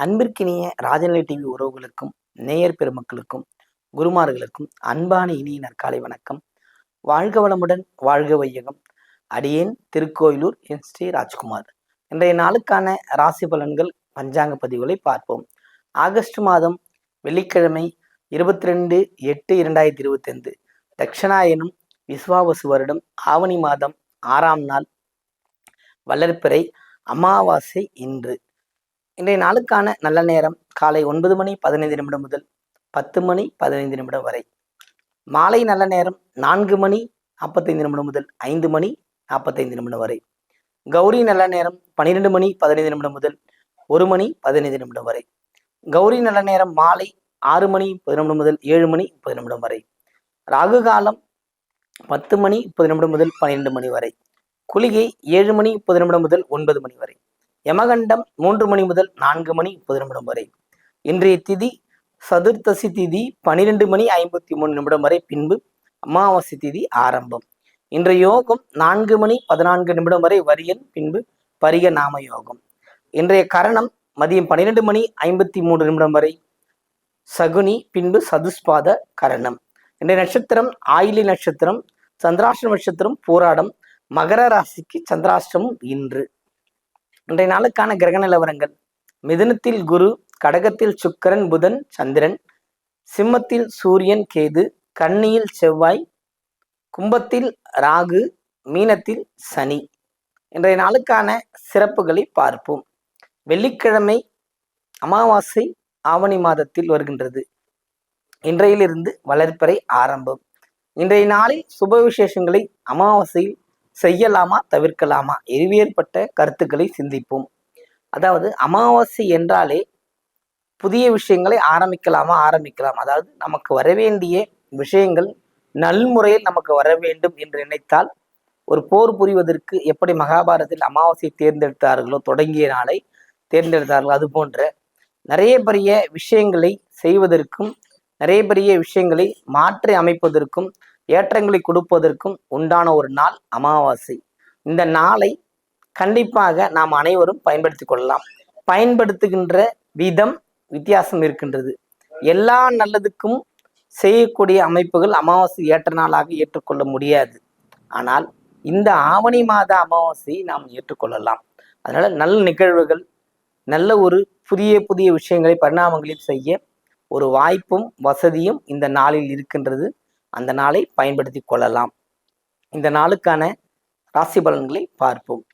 அன்பிற்கினிய ராஜநிலை டிவி உறவுகளுக்கும் நேயர் பெருமக்களுக்கும் குருமார்களுக்கும் அன்பான இனிய நற்காலை வணக்கம். வாழ்க வளமுடன் வாழ்க வையகம். அடியேன் திருக்கோயிலூர் என் ஸ்ரீ ராஜ்குமார். இன்றைய நாளுக்கான ராசி பலன்கள் பஞ்சாங்க பதிவுகளை பார்ப்போம். ஆகஸ்ட் மாதம் வெள்ளிக்கிழமை இருபத்தி ரெண்டு எட்டு இரண்டாயிரத்தி இருபத்தி ஐந்து தட்சிணாயனம் விஸ்வாவசு வருடம் ஆவணி மாதம் ஆறாம் நாள். வளர்ப்பிறை அமாவாசை இன்று. இன்றைய நாளுக்கான நல்ல நேரம் காலை ஒன்பது மணி பதினைந்து நிமிடம் முதல் பத்து மணி பதினைந்து நிமிடம் வரை. மாலை நல்ல நேரம் நான்கு மணி நாற்பத்தைந்து நிமிடம் முதல் ஐந்து மணி நாற்பத்தைந்து நிமிடம் வரை. கௌரி நல்ல நேரம் பன்னிரெண்டு மணி பதினைந்து நிமிடம் முதல் ஒரு மணி பதினைந்து நிமிடம் வரை. கௌரி நல்ல நேரம் மாலை ஆறு மணி முப்பது நிமிடம் முதல் ஏழு மணி முப்பது நிமிடம் வரை. ராகு காலம் பத்து மணி முப்பது நிமிடம் முதல் பன்னிரெண்டு மணி வரை. குளிகை ஏழு மணி முப்பது நிமிடம் முதல் ஒன்பது மணி வரை. யமகண்டம் மூன்று மணி முதல் நான்கு மணி முப்பது நிமிடம் வரை. இன்றைய திதி சதுர்த்தசி திதி பனிரெண்டு மணி ஐம்பத்தி மூணு நிமிடம் வரை பின்பு அமாவாசை திதி ஆரம்பம். இன்றைய யோகம் நான்கு மணி பதினான்கு நிமிடம் வரை வரியன் பின்பு பரிக நாம யோகம். இன்றைய கரணம் மதியம் பன்னிரெண்டு மணி ஐம்பத்தி மூன்று நிமிடம் வரை சகுனி பின்பு சதுஸ்பாத கரணம். இன்றைய நட்சத்திரம் ஆயிலி நட்சத்திரம் சந்திராஷ்டிர நட்சத்திரம் போராடம் மகர ராசிக்கு சந்திராஷ்டிரமும் இன்று. இன்றைய நாளுக்கான கிரக நிலவரங்கள். மிதுனத்தில் குரு கடகத்தில் சுக்கிரன் புதன் சந்திரன் சிம்மத்தில் சூரியன் கேது கன்னியில் செவ்வாய் கும்பத்தில் ராகு மீனத்தில் சனி. இன்றைய நாளுக்கான சிறப்புகளை பார்ப்போம். வெள்ளிக்கிழமை அமாவாசை ஆவணி மாதத்தில் வருகின்றது. இன்றையிலிருந்து வளர்ப்பறை ஆரம்பம். இன்றைய நாளில் சுப விசேஷங்களை அமாவாசையில் செய்யலாமா தவிர்க்கலாமா? எரிவேற்பட்ட கருத்துக்களை சிந்திப்போம். அதாவது அமாவாசை என்றாலே புதிய விஷயங்களை ஆரம்பிக்கலாமா ஆரம்பிக்கலாம். அதாவது நமக்கு வரவேண்டிய விஷயங்கள் நல்முறையில் நமக்கு வர வேண்டும் என்று நினைத்தால் ஒரு போர் புரிவதற்கு எப்படி மகாபாரதத்தில் அமாவாசை தேர்ந்தெடுத்தார்களோ தொடங்கிய நாளை தேர்ந்தெடுத்தார்களோ அது போன்ற நிறைய பெரிய விஷயங்களை செய்வதற்கும் நிறைய பெரிய விஷயங்களை மாற்றி அமைப்பதற்கும் ஏற்றங்களை கொடுப்பதற்கும் உண்டான ஒரு நாள் அமாவாசை. இந்த நாளை கண்டிப்பாக நாம் அனைவரும் பயன்படுத்தி கொள்ளலாம். பயன்படுத்துகின்ற விதம் வித்தியாசம் இருக்கின்றது. எல்லா நல்லதுக்கும் செய்யக்கூடிய அமைப்புகள் அமாவாசை ஏற்ற நாளாக ஏற்றுக்கொள்ள முடியாது. ஆனால் இந்த ஆவணி மாத அமாவாசையை நாம் ஏற்றுக்கொள்ளலாம். அதனால நல்ல நிகழ்வுகள் நல்ல ஒரு புதிய புதிய விஷயங்களை பரிணாமங்களையும் செய்ய ஒரு வாய்ப்பும் வசதியும் இந்த நாளில் இருக்கின்றது. அந்த நாளை பயன்படுத்தி கொள்ளலாம். இந்த நாளுக்கான ராசி பலன்களை பார்ப்போம்.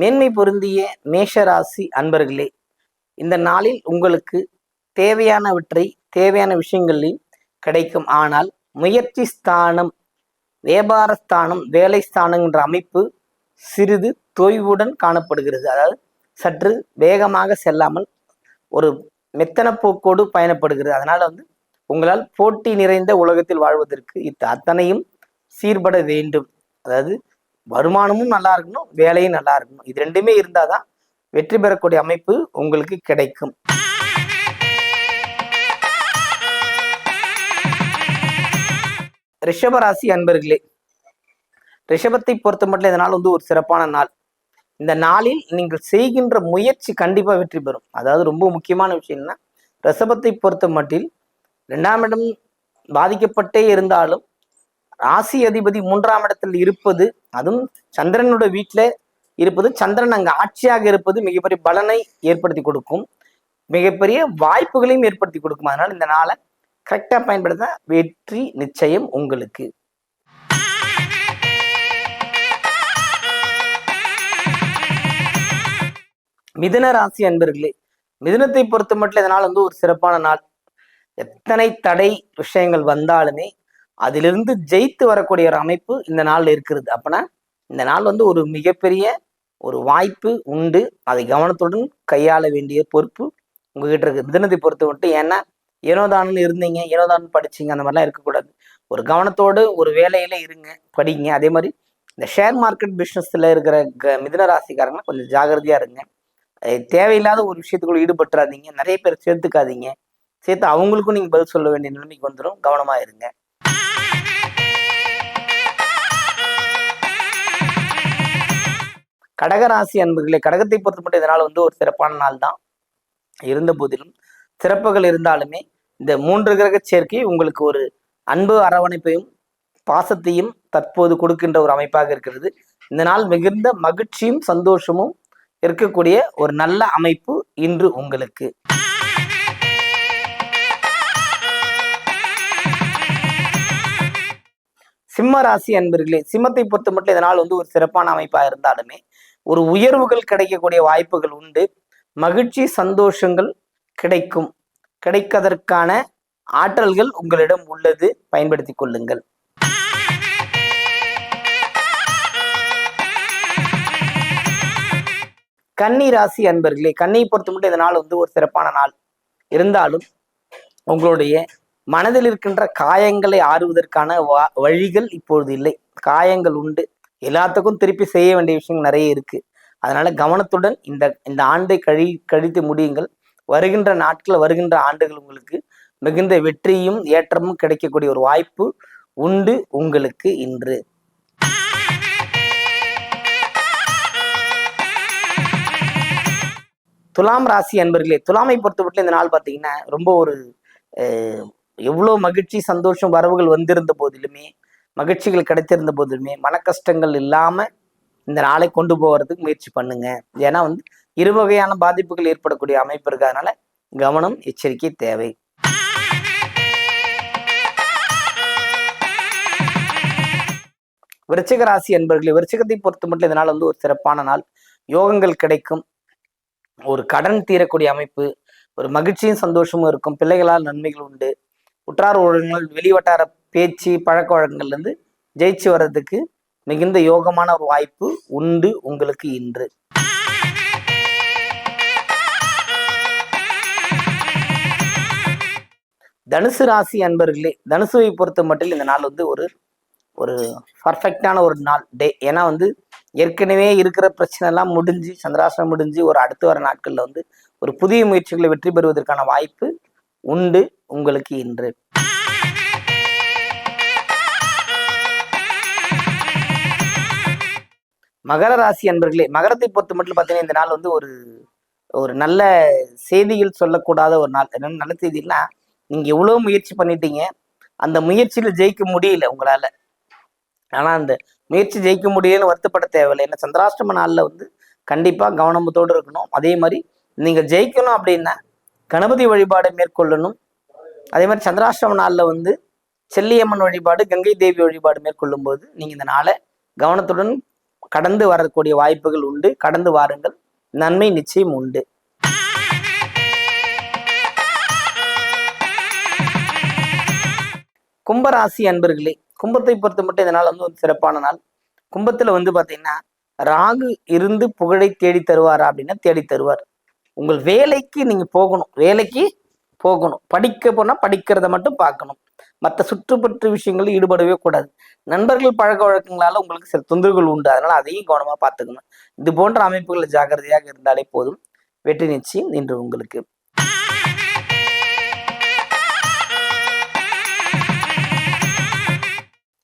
மேன்மை பொருந்திய மேஷ ராசி அன்பர்களே இந்த நாளில் உங்களுக்கு தேவையானவற்றை தேவையான விஷயங்களில் கிடைக்கும். ஆனால் முயற்சி ஸ்தானம் வியாபார ஸ்தானம் வேலை ஸ்தானம் என்ற அமைப்பு சிறிது தொய்வுடன் காணப்படுகிறது. அதாவது சற்று வேகமாக செல்லாமல் ஒரு மெத்தன போக்கோடு பயணப்படுகிறது. அதனால வந்து உங்களால் போட்டி நிறைந்த உலகத்தில் வாழ்வதற்கு இத்த அத்தனையும் சீர்பட வேண்டும். அதாவது வருமானமும் நல்லா இருக்கணும் வேலையும் நல்லா இருக்கணும். இது ரெண்டுமே இருந்தாதான் வெற்றி பெறக்கூடிய அமைப்பு உங்களுக்கு கிடைக்கும். ரிஷபராசி அன்பர்களே ரிஷபத்தை பொறுத்த மட்டும் இதனால் வந்து ஒரு சிறப்பான நாள். இந்த நாளில் நீங்கள் செய்கின்ற முயற்சி கண்டிப்பாக வெற்றி பெறும். அதாவது ரொம்ப முக்கியமான விஷயம்னா ரசபத்தை ரிஷபத்தை பொறுத்த மட்டில் ரெண்டாம் இடம் பாதிக்கப்பட்டே இருந்தாலும் ராசி அதிபதி மூன்றாம் இடத்தில் இருப்பது அதுவும் சந்திரனோட வீட்டில் இருப்பது சந்திரன் அங்கே ஆட்சியாக இருப்பது மிகப்பெரிய பலனை ஏற்படுத்தி கொடுக்கும். மிகப்பெரிய வாய்ப்புகளையும் ஏற்படுத்தி கொடுக்கும். அதனால் இந்த நாளை கரெக்டாக பயன்படுத்த வெற்றி நிச்சயம் உங்களுக்கு. மிதுன ராசி அன்பர்களே மிதுனத்தை பொறுத்த மட்டும் இதனால் வந்து ஒரு சிறப்பான நாள். எத்தனை தடை விஷயங்கள் வந்தாலுமே அதிலிருந்து ஜெயித்து வரக்கூடிய ஒரு அமைப்பு இந்த நாள் இருக்கிறது. அப்பனா இந்த நாள் வந்து ஒரு மிகப்பெரிய ஒரு வாய்ப்பு உண்டு. அதை கவனத்துடன் கையாள வேண்டிய பொறுப்பு உங்ககிட்ட இருக்கு. மிதனத்தை பொறுத்த மட்டும் ஏன்னா ஏனோதானு இருந்தீங்க ஏனோதானு படிச்சீங்க அந்த மாதிரிலாம் இருக்கக்கூடாது. ஒரு கவனத்தோடு ஒரு வேலையில இருங்க படிங்க. அதே மாதிரி இந்த ஷேர் மார்க்கெட் பிஸ்னஸ்ல இருக்கிற க மிதுன ராசிக்காரங்க கொஞ்சம் ஜாகிரதையா இருங்க. தேவையில்லாத ஒரு விஷயத்துக்குள்ள ஈடுபட்டுறாதீங்க. நிறைய பேர் சேர்த்துக்காதீங்க. சேர்த்து அவங்களுக்கும் நீங்க பதில் சொல்ல வேண்டிய நிலைமைக்கு வந்துடும் கவனமா இருங்க. கடகராசி அன்பர்களே கடகத்தை பொறுத்த மட்டும் இதனால் வந்து ஒரு சிறப்பான நாள் தான். இருந்த போதிலும் சிறப்புகள் இருந்தாலுமே இந்த மூன்று கிரக சேர்க்கை உங்களுக்கு ஒரு அன்பு அரவணைப்பையும் பாசத்தையும் தற்போது கொடுக்கின்ற ஒரு அமைப்பாக இருக்கிறது. இந்த நாள் மிகுந்த மகிழ்ச்சியும் சந்தோஷமும் இருக்கக்கூடிய ஒரு நல்ல அமைப்பு இன்று உங்களுக்கு. சிம்ம ராசி அன்பர்களே சிம்மத்தை பொறுத்த மட்டும் இதனால் வந்து ஒரு சிறப்பான அமைப்பா இருந்தாலுமே ஒரு உயர்வுகள் கிடைக்கக்கூடிய வாய்ப்புகள் உண்டு. மகிழ்ச்சி சந்தோஷங்கள் கிடைக்கும். கிடைக்கதற்கான ஆற்றல்கள் உங்களிடம் உள்ளது. பயன்படுத்திக் கொள்ளுங்கள். கன்னி ராசி அன்பர்களே கன்னியை பொறுத்த மட்டும் இந்த நாள் வந்து ஒரு சிறப்பான நாள். இருந்தாலும் உங்களுடைய மனதில் இருக்கின்ற காயங்களை ஆறுவதற்கான வழிகள் இப்பொழுது இல்லை. காயங்கள் உண்டு. எல்லாத்துக்கும் திருப்பி செய்ய வேண்டிய விஷயங்கள் நிறைய இருக்கு. அதனால கவனத்துடன் இந்த இந்த ஆண்டை கழி கழித்து முடியுங்கள். வருகின்ற நாட்கள் வருகின்ற ஆண்டுகள் உங்களுக்கு மிகுந்த வெற்றியும் ஏற்றமும் கிடைக்கக்கூடிய ஒரு வாய்ப்பு உண்டு உங்களுக்கு இன்று. துலாம் ராசி அன்பர்களே துலாமை பொறுத்தவரைக்கும் இந்த நாள் பார்த்தீங்கன்னா ரொம்ப ஒரு எவ்வளோ மகிழ்ச்சி சந்தோஷம் வரவுகள் வந்திருந்த போதிலுமே மகிழ்ச்சிகள் கிடைத்திருந்த போதிலுமே மன கஷ்டங்கள் இல்லாமல் இந்த நாளை கொண்டு போகிறதுக்கு முயற்சி பண்ணுங்க. ஏன்னா வந்து இரு வகையான பாதிப்புகள் ஏற்படக்கூடிய அமைப்பு இருக்கிறதுனால கவனம் எச்சரிக்கை தேவை. விருச்சிக ராசி அன்பர்களே விருச்சிகத்தை பொறுத்த மட்டும் இதனால் வந்து ஒரு சிறப்பான நாள். யோகங்கள் கிடைக்கும். ஒரு கடன் தீரக்கூடிய அமைப்பு ஒரு மகிழ்ச்சியும் சந்தோஷமும் இருக்கும். பிள்ளைகளால் நன்மைகள் உண்டு. உற்றார் உறவினர்கள் வெளிவட்டார பேச்சு பழக்க வழக்கங்கள்லேருந்து ஜெயிச்சு வர்றதுக்கு மிகுந்த யோகமான ஒரு வாய்ப்பு உண்டு உங்களுக்கு இன்று. தனுசு ராசி அன்பர்களே தனுசுவை பொறுத்த மட்டும் இந்த நாள் வந்து ஒரு ஒரு பர்ஃபெக்டான ஒரு நாள் டே ஏன்னா வந்து ஏற்கனவே இருக்கிற பிரச்சனை எல்லாம் முடிஞ்சு சந்திராசனம் முடிஞ்சு ஒரு அடுத்து வர நாட்கள்ல வந்து ஒரு புதிய முயற்சிகளை வெற்றி பெறுவதற்கான வாய்ப்பு உண்டு உங்களுக்கு இன்று. மகர ராசி அன்பர்களே மகரத்தை பொறுத்த மட்டும் பார்த்தீங்கன்னா இந்த நாள் வந்து ஒரு ஒரு நல்ல செய்திகள் சொல்லக்கூடாத ஒரு நாள். என்னென்ன நல்ல செய்திகள்னா நீங்க எவ்வளவு முயற்சி பண்ணிட்டீங்க அந்த முயற்சியில ஜெயிக்க முடியல உங்களால. ஆனால் அந்த முயற்சி ஜெயிக்க முடியலன்னு வருத்தப்பட தேவையில்லை. ஏன்னா சந்திராஷ்டம நாளில் வந்து கண்டிப்பாக கவனத்தோடு இருக்கணும். அதே மாதிரி நீங்கள் ஜெயிக்கணும் அப்படின்னா கணபதி வழிபாடு மேற்கொள்ளணும். அதே மாதிரி சந்திராஷ்டம நாளில் வந்து செல்லியம்மன் வழிபாடு கங்கை தேவி வழிபாடு மேற்கொள்ளும் போது நீங்கள் இந்த நாளை கவனத்துடன் கடந்து வரக்கூடிய வாய்ப்புகள் உண்டு. கடந்து வாருங்கள். நன்மை நிச்சயம் உண்டு. கும்பராசி அன்பர்களே கும்பத்தை பொறுத்த மட்டும் இதனால் வந்து ஒரு சிறப்பான நாள். கும்பத்தில் வந்து பார்த்தீங்கன்னா ராகு இருந்து புகழை தேடி தருவாரா அப்படின்னா தேடி தருவார். உங்கள் வேலைக்கு நீங்க போகணும். வேலைக்கு போகணும். படிக்க போனால் படிக்கிறத மட்டும் பார்க்கணும். மற்ற சுற்றுப்பற்று விஷயங்களில் ஈடுபடவே கூடாது. நண்பர்கள் பழக்க வழக்கங்களால உங்களுக்கு சில தொந்தரவுகள் உண்டு. அதனால அதையும் கவனமாக பார்த்துக்கணும். இது போன்ற அமைப்புகளில் ஜாக்கிரதையாக இருந்தாலே போதும். வெற்றி நிச்சயம் இன்று உங்களுக்கு.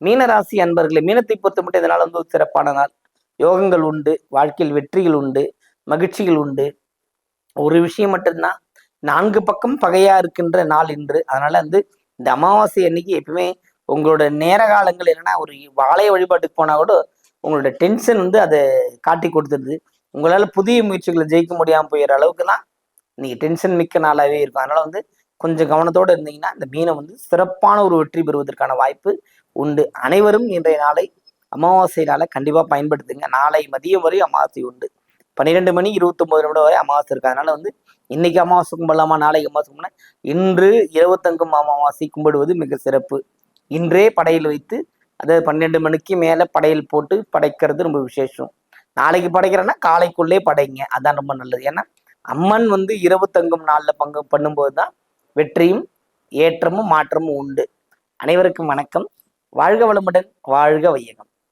மீனராசி அன்பர்களை மீனத்தை பொறுத்த மட்டும் இதனால் வந்து ஒரு சிறப்பான நாள்? யோகங்கள் உண்டு வாழ்க்கையில் வெற்றிகள் உண்டு மகிழ்ச்சிகள் உண்டு. ஒரு விஷயம் மட்டும்தான். நான்கு பக்கம் பகையா இருக்கின்ற நாள் இன்று. அதனால வந்து இந்த அமாவாசை அன்னைக்கு எப்பவுமே உங்களோட நேர காலங்கள் என்னன்னா ஒரு வாழைய வழிபாட்டுக்கு போனா கூட உங்களோட டென்ஷன் வந்து அதை காட்டி கொடுத்துருது உங்களால புதிய முயற்சிகளை ஜெயிக்க முடியாமல் போயிடுற அளவுக்கு தான் நீங்க டென்ஷன் மிக்க நாளாவே இருக்கும். அதனால வந்து கொஞ்சம் கவனத்தோடு இருந்தீங்கன்னா இந்த மீனை வந்து சிறப்பான ஒரு வெற்றி பெறுவதற்கான வாய்ப்பு உண்டு. அனைவரும் இன்றைய நாளை அமாவாசை நாளை கண்டிப்பாக பயன்படுத்துங்க. நாளை மதியம் வரை அமாவாசை உண்டு. பன்னிரெண்டு மணி இருபத்தொம்பது நிமிடம் வரை அமாவாசை இருக்கு. அதனால வந்து இன்னைக்கு அமாவாசை கும்பிடலாமா? நாளைக்கு அமாவாசை கும்பிடலாம்? இன்று இருபத்தங்கும் அமாவாசை கும்பிடுவது மிக சிறப்பு. இன்றே படையல் வைத்து அதாவது பன்னெண்டு மணிக்கு மேலே படையல் போட்டு படைக்கிறது ரொம்ப விசேஷம். நாளைக்கு படைக்கிறேன்னா காலைக்குள்ளே படைங்க. அதான் ரொம்ப நல்லது. ஏன்னா அம்மன் வந்து இருபத்தங்கும் நாளில் பங்கு பண்ணும்போது தான் வெற்றியும் ஏற்றமும் மாற்றமும் உண்டு. அனைவருக்கும் வணக்கம். வாழ்க வளமுடன் வாழ்க வையகம்.